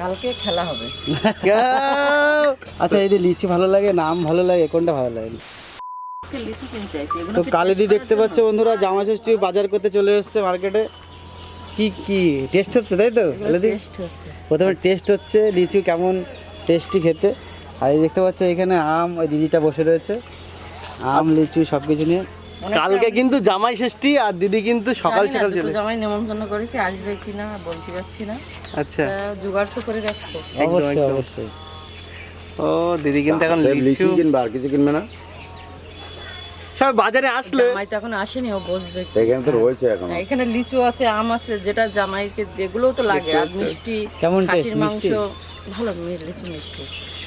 কালকে খেলা হবে। আচ্ছা এই যে লিচি ভালো লাগে নাম ভালো লাগে কোনটা ভালো লাগে? তো কি কালিদি দেখতে পাচ্ছ বন্ধুরা জামা ষষ্ঠী বাজার করতে চলে এসেছে মার্কেটে। কি কি টেস্ট হচ্ছে তাই তো কালিদি প্রথমে টেস্ট হচ্ছে লিচু কেমন টেস্টি খেতে। আর এই দেখতে পাচ্ছ এখানে আম ওই দিদিটা বসে রয়েছে। আম লিচু সব কিছু নিয়ে। কালকে কিন্তু জামাই ষষ্ঠী আর দিদি কিন্তু সকাল সকাল চলে। জামাই নেমন্তন্ন করেছি আসবে কিনা বলতে পারছি না। আচ্ছা। জোগাড় তো করে রাখব। একদম, অবশ্যই একদম। অবশ্যই ও দিদি কিন্তু এখন লিচু। কিনবে আর কিছু কিনবে না? সব বাজারে আসলে জামাই তো এখন আসেনি ও বসবে? এখানে তো রয়েছে এখন। হ্যাঁ, এখানে লিচু আছে আম আছে যেটা জামাইকে যেগুলোও তো লাগে। আর মিষ্টি কেমন খাসির মাংস ভালো লিচু মিষ্টি।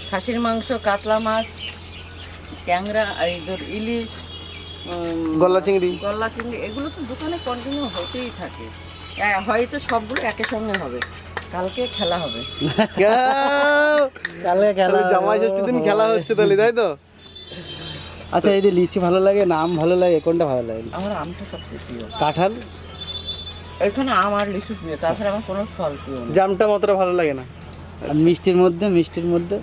খাসির মাংস কাতলা মাছ ট্যাংরা এই ধর ইলিশ গলা চিংড়ি? গলদা চিংড়ি এগুলো তো দোকানে কন্টিনিউ হতেই থাকে। হ্যাঁ, হয়তো সবগুলো একের সঙ্গে হবে। কালকে খেলা হবে। কালকে খেলা জামাই ষষ্ঠীর দিন খেলা হচ্ছে তাহলে তাই তো? আচ্ছা এই যে লিচি ভালো লাগে না আম ভালো লাগে কোনটা ভালো লাগে? আমার আমটা সবচেয়ে প্রিয়। কাঁঠাল? এখানে আম আর লিচু প্রিয় তাছাড়া আমার কোনো ফল প্রিয় না। জামটা মাত্র ভালো লাগে না। আর মিষ্টির মধ্যে মিষ্টির মধ্যে?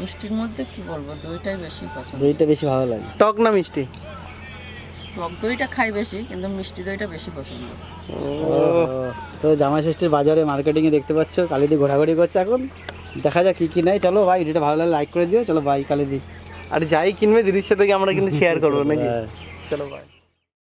মিষ্টির মধ্যে কি বলব? দইটাই বেশি পছন্দ। দইটা বেশি ভালো লাগে। টক না মিষ্টি? টক দইটা খাই বেশি কিন্তু মিষ্টি দইটা বেশি পছন্দ। ও, তো জামাই ষষ্ঠীর বাজারে মার্কেটিংয়ে দেখতে পাচ্ছ কালিদি ঘোরাঘুরি করছে এখন। দেখা যাক কি কি নাই চলো ভাই ভিডিওটা ভালো লাগলে লাইক করে দিও। চলো ভাই কালিদি। আর যাই কিনবে দিদির সাথে আমরা কিন্তু শেয়ার করব নাকি? হ্যাঁ। চলো ভাই